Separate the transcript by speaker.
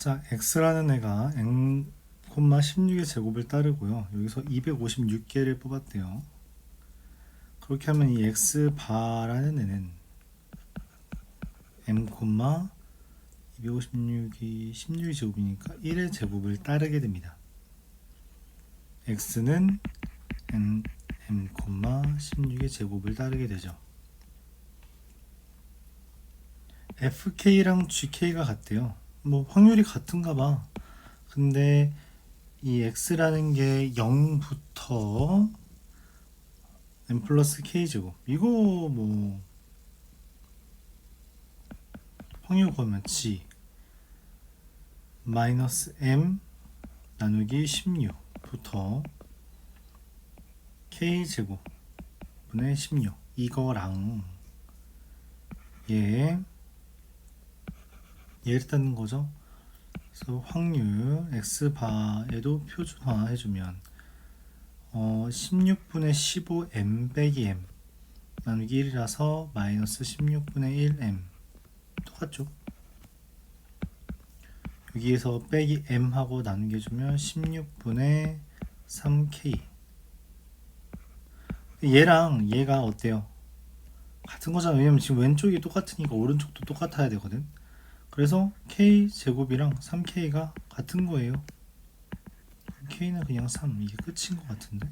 Speaker 1: 자, x라는 애가 n, 16의 제곱을 따르고요. 여기서 256개를 뽑았대요. 그렇게 하면 이 x 바라는 애는 m, 256이 16의 제곱이니까 1의 제곱을 따르게 됩니다. x는 n, m, 16의 제곱을 따르게 되죠. fk랑 gk가 같대요. 뭐 확률이 같은가 봐. 근데 이 x라는 게 0부터 m 플러스 k 제곱 이거 뭐 확률 구하면 g 마이너스 m 나누기 16부터 k 제곱 분의 16 이거랑 얘 얘를 따는 거죠. 그래서 확률 x 바에도 표준화 해주면 어 16분의 15 m 빼기 m 나누기 1이라서 마이너스 16분의 1 m 똑같죠? 여기에서 빼기 m 하고 나누게 해주면 16분의 3k 얘랑 얘가 어때요? 같은 거잖아. 왜냐면 지금 왼쪽이 똑같으니까 오른쪽도 똑같아야 되거든. 그래서 k 제곱이랑 3k가 같은 거예요. k는 그냥 3 이게 끝인 것 같은데.